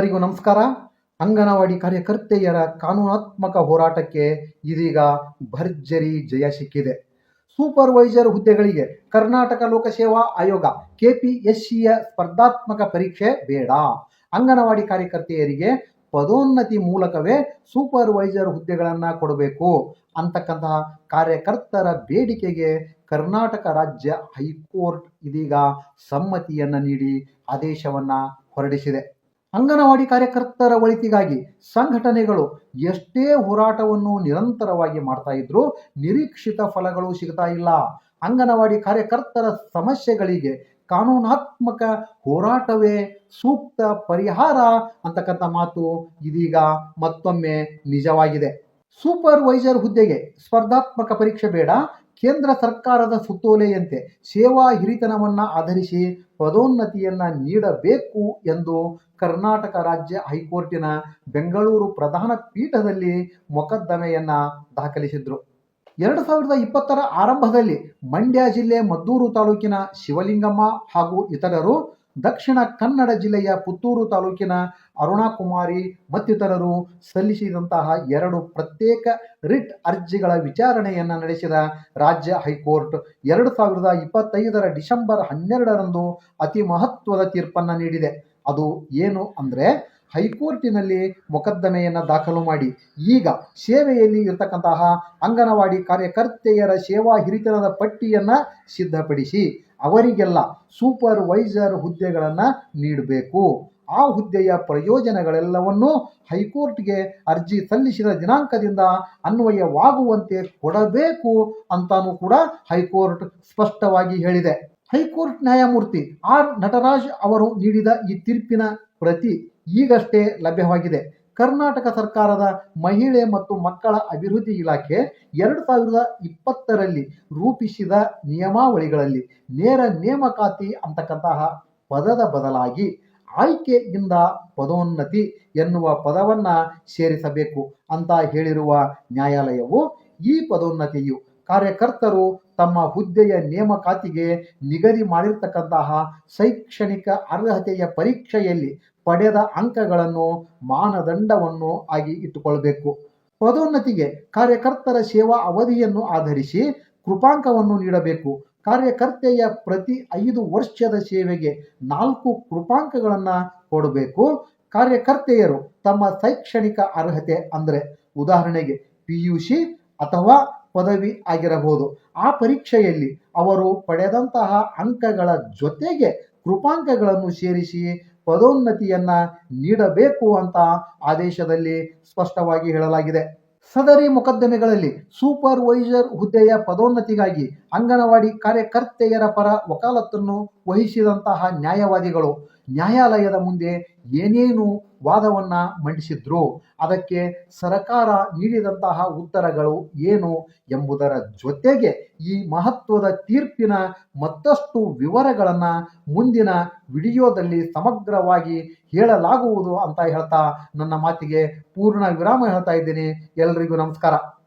ಎಲ್ಲರಿಗೂ ನಮಸ್ಕಾರ. ಅಂಗನವಾಡಿ ಕಾರ್ಯಕರ್ತೆಯರ ಕಾನೂನಾತ್ಮಕ ಹೋರಾಟಕ್ಕೆ ಇದೀಗ ಭರ್ಜರಿ ಜಯ ಸಿಕ್ಕಿದೆ. ಸೂಪರ್ವೈಸರ್ ಹುದ್ದೆಗಳಿಗೆ ಕರ್ನಾಟಕ ಲೋಕಸೇವಾ ಆಯೋಗ ಕೆಪಿಎಸ್ಸಿಯ ಸ್ಪರ್ಧಾತ್ಮಕ ಪರೀಕ್ಷೆ ಬೇಡ. ಅಂಗನವಾಡಿ ಕಾರ್ಯಕರ್ತೆಯರಿಗೆ ಪದೋನ್ನತಿ ಮೂಲಕವೇ ಸೂಪರ್ವೈಸರ್ ಹುದ್ದೆಗಳನ್ನು ಕೊಡಬೇಕು. ಅಂತಕ್ಕಂತಹ ಕಾರ್ಯಕರ್ತರ ಬೇಡಿಕೆಗೆ ಕರ್ನಾಟಕ ರಾಜ್ಯ ಹೈಕೋರ್ಟ್ ಇದೀಗ ಸಮ್ಮತಿಯನ್ನು ನೀಡಿ ಆದೇಶವನ್ನು ಹೊರಡಿಸಿದೆ. ಅಂಗನವಾಡಿ ಕಾರ್ಯಕರ್ತರ ಒಳಿತಿಗಾಗಿ ಸಂಘಟನೆಗಳು ಎಷ್ಟೇ ಹೋರಾಟವನ್ನು ನಿರಂತರವಾಗಿ ಮಾಡ್ತಾ ಇದ್ರೂ ನಿರೀಕ್ಷಿತ ಫಲಗಳು ಸಿಗ್ತಾ ಇಲ್ಲ. ಅಂಗನವಾಡಿ ಕಾರ್ಯಕರ್ತರ ಸಮಸ್ಯೆಗಳಿಗೆ ಕಾನೂನಾತ್ಮಕ ಹೋರಾಟವೇ ಸೂಕ್ತ ಪರಿಹಾರ ಅಂತಕ್ಕಂಥ ಮಾತು ಇದೀಗ ಮತ್ತೊಮ್ಮೆ ನಿಜವಾಗಿದೆ. ಸೂಪರ್ವೈಸರ್ ಹುದ್ದೆಗೆ ಸ್ಪರ್ಧಾತ್ಮಕ ಪರೀಕ್ಷೆ ಬೇಡ ಕೇಂದ್ರ ಸರ್ಕಾರದ ಸುತ್ತೋಲೆಯಂತೆ ಸೇವಾ ಹಿರಿತನವನ್ನು ಆಧರಿಸಿ ಪದೋನ್ನತಿಯನ್ನು ನೀಡಬೇಕು ಎಂದು ಕರ್ನಾಟಕ ರಾಜ್ಯ ಹೈಕೋರ್ಟಿನ ಬೆಂಗಳೂರು ಪ್ರಧಾನ ಪೀಠದಲ್ಲಿ ಮೊಕದ್ದಮೆಯನ್ನು ದಾಖಲಿಸಿದ್ರು. ಎರಡು ಸಾವಿರದ ಇಪ್ಪತ್ತರ ಆರಂಭದಲ್ಲಿ ಮಂಡ್ಯ ಜಿಲ್ಲೆ ಮದ್ದೂರು ತಾಲೂಕಿನ ಶಿವಲಿಂಗಮ್ಮ ಹಾಗೂ ಇತರರು ದಕ್ಷಿಣ ಕನ್ನಡ ಜಿಲ್ಲೆಯ ಪುತ್ತೂರು ತಾಲೂಕಿನ ಅರುಣಾಕುಮಾರಿ ಮತ್ತಿತರರು ಸಲ್ಲಿಸಿದಂತಹ ಎರಡು ಪ್ರತ್ಯೇಕ ರಿಟ್ ಅರ್ಜಿಗಳ ವಿಚಾರಣೆಯನ್ನು ನಡೆಸಿದ ರಾಜ್ಯ ಹೈಕೋರ್ಟ್. ಎರಡು ಸಾವಿರದ ಇಪ್ಪತ್ತೈದರ ಡಿಸೆಂಬರ್ ಹನ್ನೆರಡರಂದು ಅತಿ ಮಹತ್ವದ ತೀರ್ಪನ್ನು ನೀಡಿದೆ. ಅದು ಏನು ಅಂದರೆ ಹೈಕೋರ್ಟಿನಲ್ಲಿ ಮೊಕದ್ದಮೆಯನ್ನು ದಾಖಲು ಮಾಡಿ. ಈಗ ಸೇವೆಯಲ್ಲಿ ಇರತಕ್ಕಂತಹ ಅಂಗನವಾಡಿ ಕಾರ್ಯಕರ್ತೆಯರ ಸೇವಾ ಹಿರಿತನದ ಪಟ್ಟಿಯನ್ನು ಸಿದ್ಧಪಡಿಸಿ ಅವರಿಗೆಲ್ಲ ಸೂಪರ್ವೈಸರ್ ಹುದ್ದೆಗಳನ್ನು ನೀಡಬೇಕು. ಆ ಹುದ್ದೆಯ ಪ್ರಯೋಜನಗಳೆಲ್ಲವನ್ನೂ ಹೈಕೋರ್ಟ್ಗೆ ಅರ್ಜಿ ಸಲ್ಲಿಸಿದ ದಿನಾಂಕದಿಂದ ಅನ್ವಯವಾಗುವಂತೆ ಕೊಡಬೇಕು ಅಂತಾನೂ ಕೂಡ ಹೈಕೋರ್ಟ್ ಸ್ಪಷ್ಟವಾಗಿ ಹೇಳಿದೆ. ಹೈಕೋರ್ಟ್ ನ್ಯಾಯಮೂರ್ತಿ ಆರ್ ನಟರಾಜ್ ಅವರು ನೀಡಿದ ಈ ತೀರ್ಪಿನ ಪ್ರತಿ ಈಗಷ್ಟೇ ಲಭ್ಯವಾಗಿದೆ. ಕರ್ನಾಟಕ ಸರ್ಕಾರದ ಮಹಿಳೆ ಮತ್ತು ಮಕ್ಕಳ ಅಭಿವೃದ್ಧಿ ಇಲಾಖೆ ಎರಡು ಸಾವಿರದ ಇಪ್ಪತ್ತರಲ್ಲಿ ರೂಪಿಸಿದ ನಿಯಮಾವಳಿಗಳಲ್ಲಿ ನೇರ ನೇಮಕಾತಿ ಅಂತಕ್ಕಂತಹ ಪದದ ಬದಲಾಗಿ ಆಯ್ಕೆಯಿಂದ ಪದೋನ್ನತಿ ಎನ್ನುವ ಪದವನ್ನು ಸೇರಿಸಬೇಕು ಅಂತ ಹೇಳಿರುವ ನ್ಯಾಯಾಲಯವು ಈ ಪದೋನ್ನತಿಯು ಕಾರ್ಯಕರ್ತರು ತಮ್ಮ ಹುದ್ದೆಯ ನೇಮಕಾತಿಗೆ ನಿಗದಿ ಮಾಡಿರ್ತಕ್ಕಂತಹ ಶೈಕ್ಷಣಿಕ ಅರ್ಹತೆಯ ಪರೀಕ್ಷೆಯಲ್ಲಿ ಪಡೆದ ಅಂಕಗಳನ್ನು ಮಾನದಂಡವನ್ನು ಆಗಿ ಇಟ್ಟುಕೊಳ್ಬೇಕು. ಪದೋನ್ನತಿಗೆ ಕಾರ್ಯಕರ್ತರ ಸೇವಾ ಅವಧಿಯನ್ನು ಆಧರಿಸಿ ಕೃಪಾಂಕವನ್ನು ನೀಡಬೇಕು. ಕಾರ್ಯಕರ್ತೆಯ ಪ್ರತಿ ಐದು ವರ್ಷದ ಸೇವೆಗೆ ನಾಲ್ಕು ಕೃಪಾಂಕಗಳನ್ನು ಕೊಡಬೇಕು. ಕಾರ್ಯಕರ್ತೆಯರು ತಮ್ಮ ಶೈಕ್ಷಣಿಕ ಅರ್ಹತೆ ಅಂದರೆ ಉದಾಹರಣೆಗೆ ಪಿ ಯು ಸಿ ಅಥವಾ ಪದವಿ ಆಗಿರಬಹುದು. ಆ ಪರೀಕ್ಷೆಯಲ್ಲಿ ಅವರು ಪಡೆದಂತಹ ಅಂಕಗಳ ಜೊತೆಗೆ ಕೃಪಾಂಕಗಳನ್ನು ಸೇರಿಸಿ ಪದೋನ್ನತಿಯನ್ನ ನೀಡಬೇಕು ಅಂತ ಆದೇಶದಲ್ಲಿ ಸ್ಪಷ್ಟವಾಗಿ ಹೇಳಲಾಗಿದೆ. ಸದರಿ ಮೊಕದ್ದಮೆಗಳಲ್ಲಿ ಸೂಪರ್ವೈಸರ್ ಹುದ್ದೆಯ ಪದೋನ್ನತಿಗಾಗಿ ಅಂಗನವಾಡಿ ಕಾರ್ಯಕರ್ತೆಯರ ಪರ ವಕಾಲತ್ತನ್ನು ವಹಿಸಿದಂತಹ ನ್ಯಾಯವಾದಿಗಳು ನ್ಯಾಯಾಲಯದ ಮುಂದೆ ಏನೇನು ವಾದವನ್ನ ಮಂಡಿಸಿದ್ರು, ಅದಕ್ಕೆ ಸರಕಾರ ನೀಡಿದಂತಹ ಉತ್ತರಗಳು ಏನು ಎಂಬುದರ ಜೊತೆಗೆ ಈ ಮಹತ್ವದ ತೀರ್ಪಿನ ಮತ್ತಷ್ಟು ವಿವರಗಳನ್ನು ಮುಂದಿನ ವಿಡಿಯೋದಲ್ಲಿ ಸಮಗ್ರವಾಗಿ ಹೇಳಲಾಗುವುದು ಅಂತ ಹೇಳ್ತಾ ನನ್ನ ಮಾತಿಗೆ ಪೂರ್ಣ ವಿರಾಮ ಹೇಳ್ತಾ ಇದ್ದೀನಿ. ಎಲ್ರಿಗೂ ನಮಸ್ಕಾರ.